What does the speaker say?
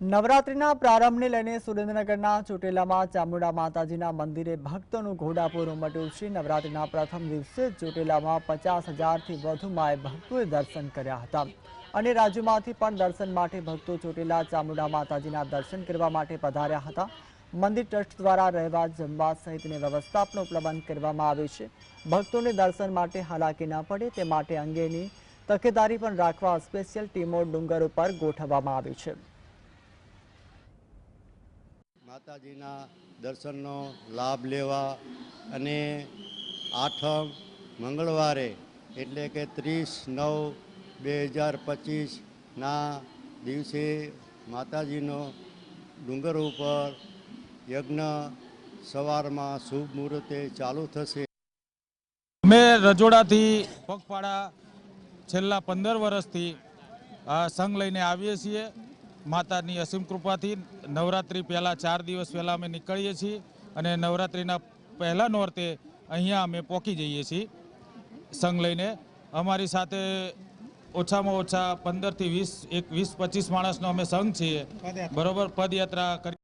નવરાત્રિના પ્રારંભને લઈને સુરેન્દ્રનગરના ચોટીલામાં ચામુંડા માતાજીના મંદિરે ભક્તોનું ઘોડાપુર ઉમટ્યું. છે નવરાત્રિના પ્રથમ દિવસે ચોટેલામાં પચાસ હજારથી વધુ માએ ભક્તોએ દર્શન કર્યા હતા. અને રાજ્યમાંથી પણ દર્શન માટે ભક્તો ચોટીલા ચામુંડા માતાજીના દર્શન કરવા માટે પધાર્યા હતા. મંદિર ટ્રસ્ટ દ્વારા રહેવા, જમવા સહિતની વ્યવસ્થા પણ ઉપલબ્ધ કરવામાં આવી છે. ભક્તોને દર્શન માટે હાલાકી ન પડે તે માટે અંગેની તકેદારી પણ રાખવા સ્પેશિયલ ટીમો ડુંગર ઉપર ગોઠવવામાં આવી છે. માતાજીના દર્શનનો લાભ લેવા અને આઠમ મંગળવારે એટલે કે ત્રીસ નવ બે હજાર પચીસના દિવસે માતાજીનો ડુંગર ઉપર યજ્ઞ સવારમાં શુભ મુહૂર્તે ચાલુ થશે. અમે રજોડાથી પગપાળા છેલ્લા પંદર વર્ષથી સંઘ લઈને આવીએ છીએ. માતાની અસીમ કૃપાથી નવરાત્રિ પહેલાં ચાર દિવસ પહેલાં અમે નીકળીએ છીએ અને નવરાત્રિના પહેલા નોરતે અહીંયા અમે પહોંચી જઈએ છીએ સંઘ લઈને. અમારી સાથે ઓછામાં ઓછા પંદરથી વીસ એક વીસ પચીસ માણસનો અમે સંઘ છીએ. બરોબર પદયાત્રા કરી